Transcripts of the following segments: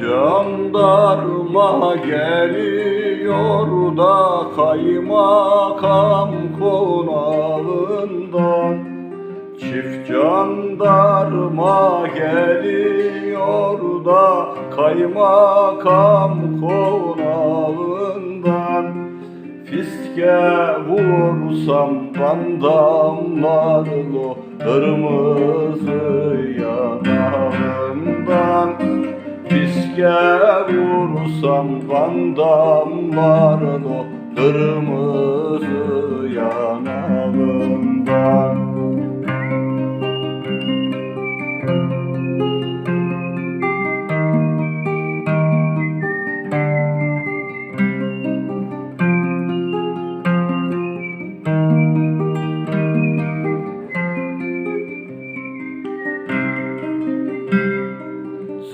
jandarma geliyor da kaymakam konağından. Çift jandarma geliyor da kaymakam konağından. Fiske vursam kan damlar o kırmızı yanağından Fiske vursam kan damlar o kırmızı yanağından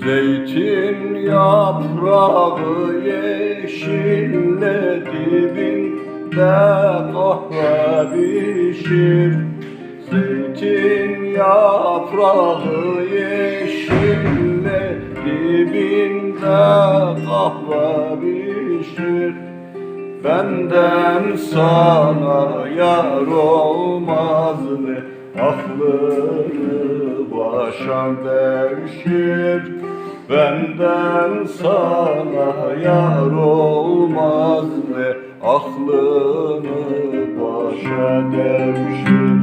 Zeytin yaprağı yeşille dibinde kahve pişir. Zeytin yaprağı yeşille dibinde kahve pişir. Benden sana yar olmaz ne Aklını başa devşir Benden sana yar olmaz ne Aklını başa devşir